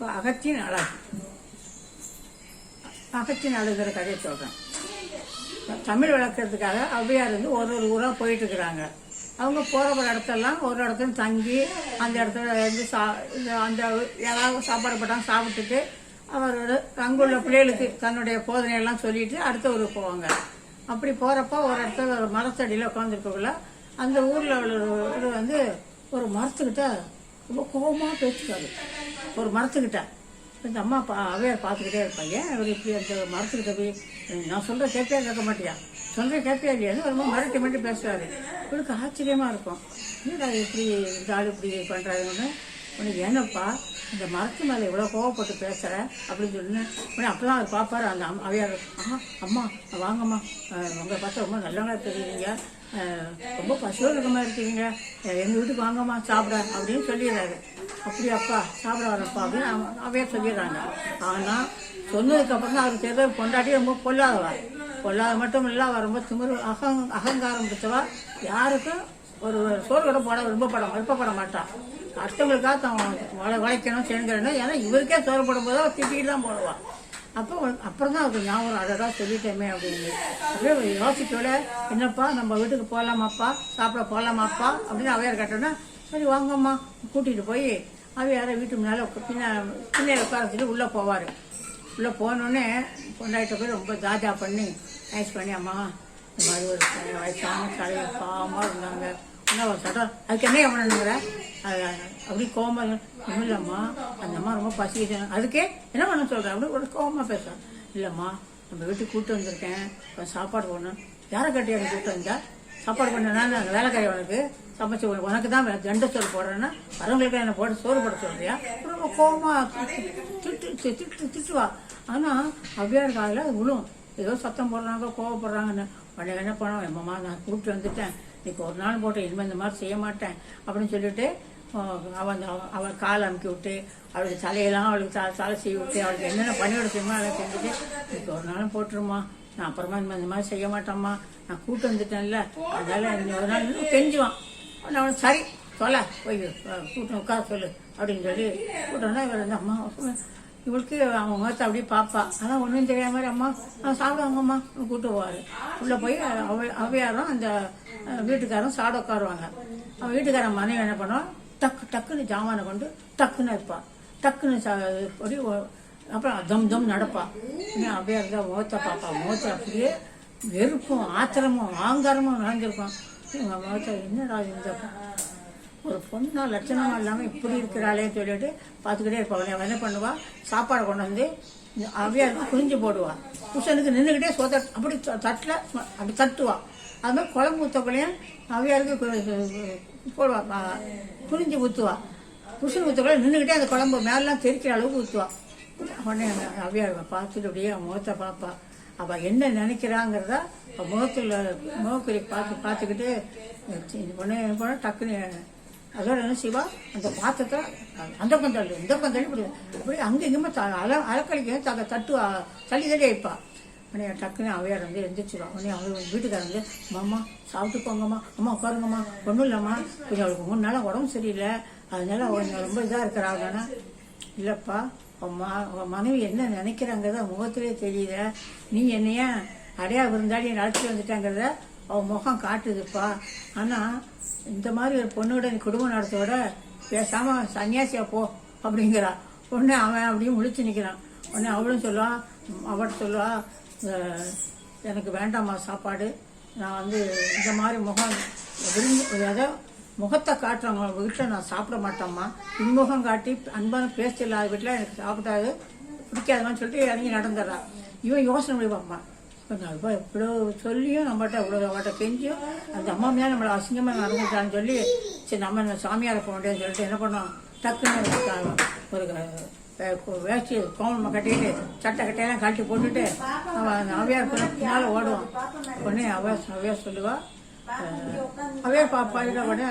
இப்போ அகத்தின் அழகு அகத்தின் அழுகிற கதையை சொல்கிறேன் தமிழ் வளர்க்கறதுக்காக ஔவையார் வந்து ஒரு ஒரு ஊராக போயிட்டு இருக்கிறாங்க அவங்க போகிற இடத்தெல்லாம் ஒரு இடத்துல தங்கி அந்த இடத்துல வந்து சா இந்த அந்த யாராவது சாப்பாடு போட்டாங்க சாப்பிட்டுட்டு அவரோட அங்குள்ள பிள்ளைகளுக்கு தன்னுடைய போதனையெல்லாம் சொல்லிட்டு அடுத்த ஊருக்கு போவாங்க. அப்படி போகிறப்ப ஒரு இடத்துல ஒரு மரத்தடியில் உட்காந்துருக்கக்குள்ள அந்த ஊரில் உள்ள வந்து ஒரு மரத்துக்கிட்ட ரொம்ப கோபமாக பேசுவார் ஒரு மரத்துக்கிட்ட. இந்த அம்மா பா அவையார் பார்த்துக்கிட்டே இருப்பாங்க. அவர் இப்படி அந்த மரத்துக்கிட்ட போய் நான் சொல்கிற கேட்பியா கேட்க மாட்டியா? சொல்கிற கேட்பியா இல்லையான்னு ரொம்ப மிரட்டி மட்டும் பேசுவார் இவருக்கு ஆச்சரியமாக இருக்கும். என்னடா இப்படி இந்த ஆள் இப்படி பண்ணுறாங்கன்னு உனக்கு என்னப்பா இந்த மரத்து மேலே இவ்வளோ கோவப்பட்டு பேசுகிற அப்படின்னு சொல்லி உடனே அப்போ அவர் பார்ப்பாரு அந்த அம் அவையார் ஆ அம்மா வாங்கம்மா. உங்களை பார்த்தா ரொம்ப நல்லவங்களா தெரியுறீங்க. ரொம்ப ரொம்ப பசுவகமாக இருக்கீங்க. எங்கள் வீட்டுக்கு வாங்கம்மா சாப்பிட அப்படின்னு சொல்லிடுறாரு. அப்படியாப்பா சாப்பிட வரப்பா அப்படின்னு அவையே சொல்லிடுறாங்க. ஆனால் சொன்னதுக்கப்புறம் தான் அவருக்கு தெரிஞ்ச பொண்டாட்டி ரொம்ப பொல்லாதவா? பொல்லாத மட்டும் இல்லை அவ ரொம்ப திமிரு அகங் அகங்காரம் பிடிச்சவா? யாருக்கும் ஒரு சோறு கூட போட விரும்பப்பட விருப்பப்பட மாட்டான் கஷ்டங்களுக்காக தான் உழை உழைக்கணும் செய்யணும் ஏன்னா இவருக்கே சோறு போடும்போது அவள் திட்டிகிட்டு தான் போடுவான் அப்போ அப்புறம் தான் அவருக்கு ஞாபகம் அழகா சொல்லிட்டேமே அப்படின்னு. அப்படியே யோசிக்கல என்னப்பா நம்ம வீட்டுக்கு போகலாமாப்பா சாப்பிட போகலாமாப்பா அப்படின்னு அவையார் கேட்டோன்னா சரி வாங்கம்மா. கூட்டிகிட்டு போய் அவர் யாரோ வீட்டு முன்னால் பின்ன பின்னையில் உட்கார வச்சுட்டு உள்ளே போவார். உள்ளே போனோடனே பொண்டாயிட்ட போய் ரொம்ப ஜாஜா பண்ணி நைஸ் பண்ணி அம்மா இந்த மாதிரி ஒரு வயசான தலையை பாவமாக இருந்தாங்க. என்ன ஒரு சட்டம் அதுக்கு என்ன பண்ணணுங்கிற அது அப்படி கோவமா ஒன்றும் இல்லைம்மா அந்த அம்மா ரொம்ப பசிக்கிட்டு அதுக்கே என்ன பண்ண சொல்கிறேன் அப்படி ஒரு கோவமாக பேசுகிறேன் இல்லைம்மா நம்ம வீட்டுக்கு கூப்பிட்டு வந்திருக்கேன். சாப்பாடு போடணும். யாரை கட்டி எனக்கு கூப்பிட்டு வந்தா? சாப்பாடு பண்ணனால அந்த வேலைக்காரி உனக்கு சமைச்சு உனக்கு- தான் ஜண்டை சோறு போடுறேன்னா வரவங்களுக்கு என்ன போட்டு சோறு போட சொல்றியா? ரொம்ப கோபமாக திட்டு திட்டு திட்டுவா. ஆனால் அவ்வியார் காலையில் அது விழும் ஏதோ சத்தம் போடுறாங்க கோவப்படுறாங்கன்னு. உடனே என்ன பண்ணோம் எம்மம்மா நான் கூப்பிட்டு வந்துட்டேன். இன்னைக்கு ஒரு நாள் போட்டு இனிமேல் இந்த மாதிரி செய்ய மாட்டேன் அப்படின்னு சொல்லிட்டு அவன் அவன் கால் அமுக்கி விட்டு அவளுக்கு தலையெல்லாம் அவளுக்கு தலை தலை செய்ய விட்டு அவளுக்கு என்னென்ன பண்ணிவிட செய்யுமோ அதை செஞ்சுட்டு இன்னைக்கு ஒரு நாளும் போட்டுருமா நான் அப்புறமா இந்த மாதிரி செய்ய மாட்டேம்மா. நான் கூப்பிட்டு வந்துட்டேன்ல. அதனால இன்னும் ஒரு நாள் கெஞ்சுவான். அவன் சரி சொல்ல போய் கூட்டம் உட்கார சொல்லு அப்படின்னு சொல்லி கூட்டம்னா இவர் வந்து அம்மா இவளுக்கு அவன் முகத்தை அப்படியே பார்ப்பா. அதான் ஒன்றும் தெரியாத மாதிரி அம்மா நான் சாப்பிடுவாங்கம்மா கூட்டு போவார். உள்ளே போய் அவை அவையாரும் அந்த அஹ், வீட்டுக்காரரும் சாப்பிட உட்காருவாங்க. அவன் வீட்டுக்காரன் மனைவி என்ன பண்ணுவான்? டக்கு டக்குன்னு ஜாமானை கொண்டு டக்குன்னு இருப்பான் டக்குன்னு சா அப்புறம் தம் தம் நடப்பான் அப்படியே இருந்தால் முகத்தை பார்ப்பான் முகத்தை அப்படியே வெறுப்பும் ஆத்திரமும் ஆங்காரமும் நடந்திருப்பான் எங்கள் முகத்தை என்னடா இந்த ஒரு பொண்ணா லட்சணமா இல்லாமல் இப்படி இருக்கிறாளேன்னு சொல்லிட்டு பார்த்துக்கிட்டே இருப்பாள் அவன் என்ன பண்ணுவா? சாப்பாடு கொண்டு வந்து அவையாருக்கு குனிஞ்சு போடுவாள் புருஷனுக்கு நின்றுக்கிட்டே சொத அப்படி தட்டில் அப்படி தட்டுவாள் அது மாதிரி குழம்பு ஊற்றக்குள்ளையும் அவையாருக்கு போடுவாள் போடுவா. குனிஞ்சு ஊற்றுவா புருஷன் ஊற்றக்குள்ள நின்றுக்கிட்டே அந்த குழம்பு மேலாம் தெரிக்கிற அளவுக்கு ஊற்றுவா உடனே அவ்வியார் பார்த்துட்டு அப்படியே அவன் முகத்தை பார்ப்பா. அவள் என்ன நினைக்கிறாங்கிறத முகத்தில் முகக்குறி பார்த்து பார்த்துக்கிட்டு உடனே என்ன டக்குன்னு அதோட என்ன செய்வா? அந்த பாத்திரத்தை அந்த பக்கம் இந்த பக்கம் தள்ளி இப்படி அப்படியே அங்கே இங்கேயுமே த அல அலக்கழிக்க தக தட்டு தள்ளி தள்ளி வைப்பா. உடனே டக்குன்னு அவையார் வந்து எந்திரிச்சிடுவா உடனே அவங்க வீட்டுக்காரர் வந்து அம்மா சாப்பிட்டு போங்கம்மா. அம்மா உட்காருங்கம்மா. ஒன்றும் இல்லைம்மா. கொஞ்சம் அவளுக்கு மூணு நாளாக உடம்பு சரியில்லை. அதனால அவங்க ரொம்ப இதாக இருக்கிறாங்கன்னா இல்லைப்பா மனைவி என்ன நினைக்கிறாங்கிறத முகத்திலே தெரியல நீ என்னையா அடையா விருந்தாடி நடத்தி வந்துட்டாங்கிறத அவன் முகம் காட்டுதுப்பா. ஆனால் இந்த மாதிரி ஒரு பொண்ணோட நீ குடும்பம் நடத்தோட பேசாம சன்னியாசியா போ அப்படிங்கிறா. உடனே அவன் அப்படியே முழிச்சு நிற்கிறான் உடனே அவளும் சொல்லுவான் அவட்ட சொல்லுவா எனக்கு வேண்டாம்மா சாப்பாடு. நான் வந்து இந்த மாதிரி முகம் விரும்பி ஏதோ முகத்தை காட்டுறவங்க வீட்டில் நான் சாப்பிட மாட்டேம்மா. இன்முகம் காட்டி அன்பான பேச்சு இல்லாத வீட்டில் எனக்கு சாப்பிடாது பிடிக்காதுன்னு சொல்லிட்டு இறங்கி நடந்துடுறா. இவன் யோசனை முடிவாம்மா பார்ப்பான். கொஞ்சம் இவ்வளோ சொல்லியும் நம்மகிட்ட இவ்வளோ அவட்ட கெஞ்சியும் அந்த அம்மா மேலே நம்மளை அசிங்கமாக நடந்துட்டான்னு சொல்லி சரி நம்ம இந்த சாமியாரை போக முடியாதுன்னு சொல்லிட்டு என்ன பண்ணோம் டக்குன்னு ஒரு வேஷ்டி கோமம் கட்டிட்டு சட்டை கட்டையெல்லாம் கழட்டி போட்டுட்டு அவன் அவையார் பின்னால் ஓடுவான். உடனே அவ அவையார் சொல்லுவா அவையா பாப்பா இல்லை உடனே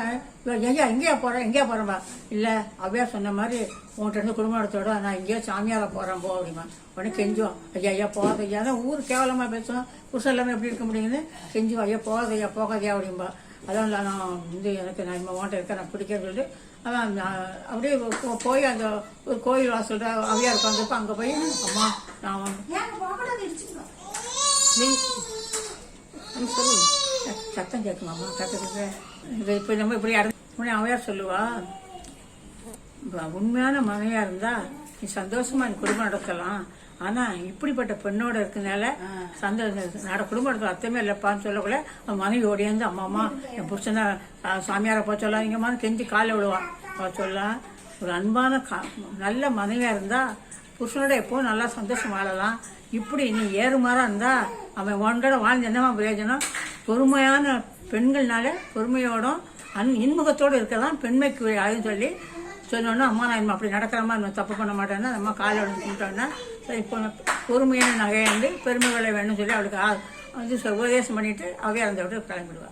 எங்கேயா எங்கேயா போகிறேன் எங்கேயா போகிறேன்பா இல்லை அவையா சொன்ன மாதிரி உன்கிட்ட இருந்து குடும்ப நடத்தோட நான் எங்கேயோ சாமியார போகிறேன் போ அப்படிமா. உடனே கெஞ்சுவோம். ஐயா ஐயா போகாத ஐயா. அதான் ஊர் கேவலமாக பேசுவோம். புருஷன் எல்லாமே எப்படி இருக்க முடியுதுன்னு கெஞ்சுவோம். ஐயா போகாத ஐயா போகாதையா அப்படிம்பா அதான் இல்லை நான் வந்து எனக்கு நான் இம்மா உன்கிட்ட இருக்க நான் பிடிக்கிறேன்னு சொல்லிட்டு அதான் அப்படியே போய் அந்த ஒரு கோயில் வாசல் அவையா உட்காந்துருப்ப அங்கே போய் அம்மா நான் சொல்லுங்க சத்தம் கேட்குமாம்மா கற்றுக்கிட்டு இது இப்போ நம்ம இப்படி உடனே அவையார் சொல்லுவா? "ப- உண்மையான மனைவியா இருந்தா நீ சந்தோஷமா நீ குடும்பம் நடத்தலாம். ஆனா இப்படிப்பட்ட பெண்ணோட இருக்கனால சந்த நட குடும்ப நடத்த அர்த்தமே இல்லப்பான்னு சொல்லக்குள்ள அவன் மனைவி ஓடியாந்து அம்மா அம்மா என் புருஷனை சாமியாரை போக சொல்லாதீங்கம்மான்னு கெஞ்சி காலை விழுவான் அவ சொல்ல. ஒரு அன்பான கா நல்ல மனைவியா இருந்தா புருஷனோட எப்பவும் நல்லா சந்தோஷம் வாழலாம். இப்படி நீ ஏறுமாறா இருந்தா அவன் உன்கூட வாழ்ந்து என்னமா பிரயோஜனம்? பொறுமையான பெண்கள்னால பொறுமையோடும் அன் இன்முகத்தோடு இருக்கலாம். பெண்மைக்கு அதுன்னு சொல்லி சொன்னோன்னா அம்மா நான் இனிமே அப்படி நடக்கிற நம்ம தப்பு பண்ண மாட்டேன்னா அம்மா காலை விழுந்து கும்பிட்டோன்னா இப்போ பொறுமையான நகையாண்டு பெருமை வேணும்னு சொல்லி அவளுக்கு ஆ- வந்து உபதேசம் பண்ணிவிட்டு அவையே அந்த விட்டு கிளம்பிடுவா.